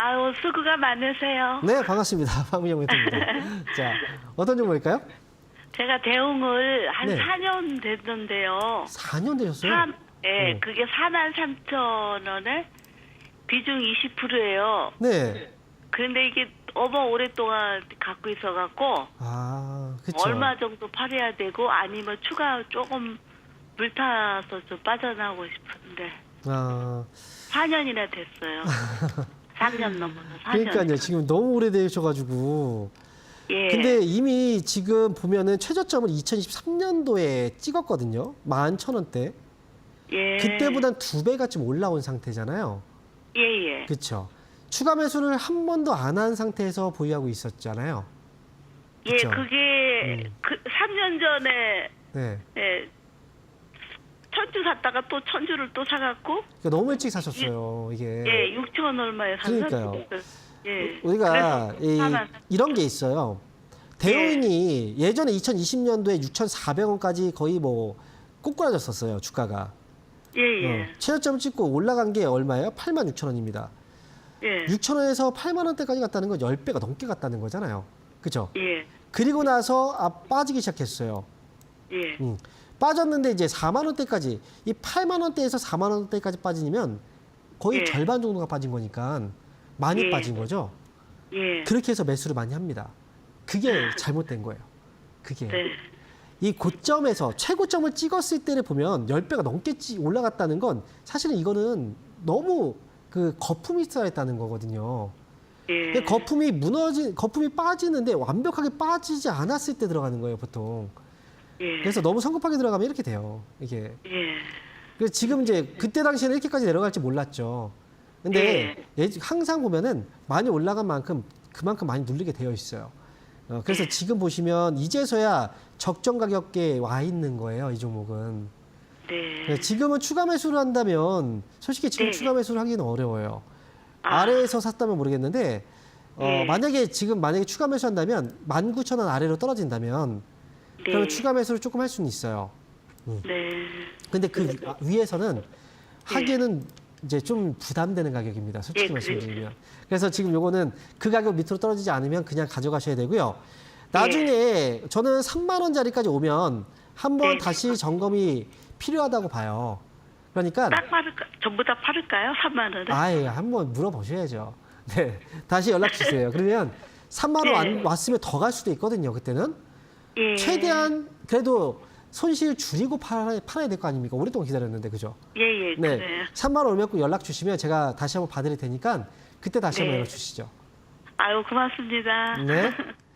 아유, 수고가 많으세요. 네, 반갑습니다. 박문영 멘토입니다. 자, 어떤 종목일까요? 제가 대웅을 한 네. 4년 됐는데요. 4년 되셨어요? 삼, 예, 어. 그게 4만 3천 원에 비중 20%예요. 네. 그런데 이게 너무 오랫동안 갖고 있어갖고 아, 그쵸. 얼마 정도 팔아야 되고 아니면 추가 조금 물 타서 좀 빠져나오고 싶은데 아, 4년이나 됐어요. 3년 넘어서 4년. 그러니까요. 지금 너무 오래되셔가지고. 예. 근데 이미 지금 보면은 최저점을 2023년도에 찍었거든요. 11,000원대. 예. 그때보단 두 배가 좀 올라온 상태잖아요. 예, 예. 그렇죠. 추가 매수를 한 번도 안 한 상태에서 보유하고 있었잖아요. 예, 그쵸? 그게 음. 그 3년 전에 네. 예, 천주 샀다가 또 천주를 또 사갖고 그러니까 너무 일찍 사셨어요. 이게. 예, 6천 얼마에 샀어요. 네. 그러니까요. 예. 우리가 그래서 이, 이런 게 있어요. 대우인이 예 전에 2020년도에 6,400원까지 거의 뭐 꼬꾸라졌었어요. 주가가. 예, 예. 어, 최저점 찍고 올라간 게 얼마예요? 8만 6천 원입니다. 예. 6천 원에서 8만 원대까지 갔다는 건 10배가 넘게 갔다는 거잖아요. 그죠? 예. 그리고 나서 아, 빠지기 시작했어요. 예. 음. 빠졌는데 이제 4만 원대까지 이 8만 원대에서 4만 원대까지 빠지면 거의 예. 절반 정도가 빠진 거니까 많이 예. 빠진 거죠. 예. 그렇게 해서 매수를 많이 합니다. 그게 잘못된 거예요. 그게 네. 이 고점에서 최고점을 찍었을 때를 보면 10배가 넘게 찌- 올라갔다는 건 사실은 이거는 너무 그 거품이 쌓였다는 거거든요. 예. 근데 거품이 무너진 거품이 빠지는데 완벽하게 빠지지 않았을 때 들어가는 거예요, 보통. 예. 그래서 너무 성급하게 들어가면 이렇게 돼요. 이게. 예. 그래서 지금 이제 그때 당시에는 이렇게까지 내려갈지 몰랐죠. 근데 예- 항상 보면은 많이 올라간 만큼 그만큼 많이 눌리게 되어 있어요. 어, 그래서 지금 보시면 이제서야 적정 가격대에 와 있는 거예요, 이 종목은. 네. 네, 지금은 추가 매수를 한다면 솔직히 지금 네. 추가 매수를 하기는 어려워요. 아. 아래에서 샀다면 모르겠는데 어, 네. 만약에 지금 만약에 추가 매수한다면 19,000원 아래로 떨어진다면 네. 그러면 추가 매수를 조금 할 수는 있어요. 네. 근데 그 위에서는 하기에는 이제 좀 부담되는 가격입니다. 솔직히 예, 말씀드리면. 그래서 지금 요거는 그 가격 밑으로 떨어지지 않으면 그냥 가져가셔야 되고요. 예. 나중에 저는 3만 원짜리까지 오면 한번 네. 다시 점검이 필요하다고 봐요. 그러니까 딱 팔을까? 전부 다 팔을까요? 3만 원에? 아예 한번 물어보셔야죠. 네, 다시 연락 주세요. 그러면 3만 원 안- 네. 왔으면 더 갈 수도 있거든요. 그때는 예. 최대한 그래도 손실 줄이고 팔아야, 팔아야 될 거 아닙니까? 오랫동안 기다렸는데 그죠? 예, 예. 네, 그래요. 3만 원 올면 연락 주시면 제가 다시 한번 봐드릴 테니까 그때 다시 한번 네. 연락 주시죠. 아유, 고맙습니다. 네.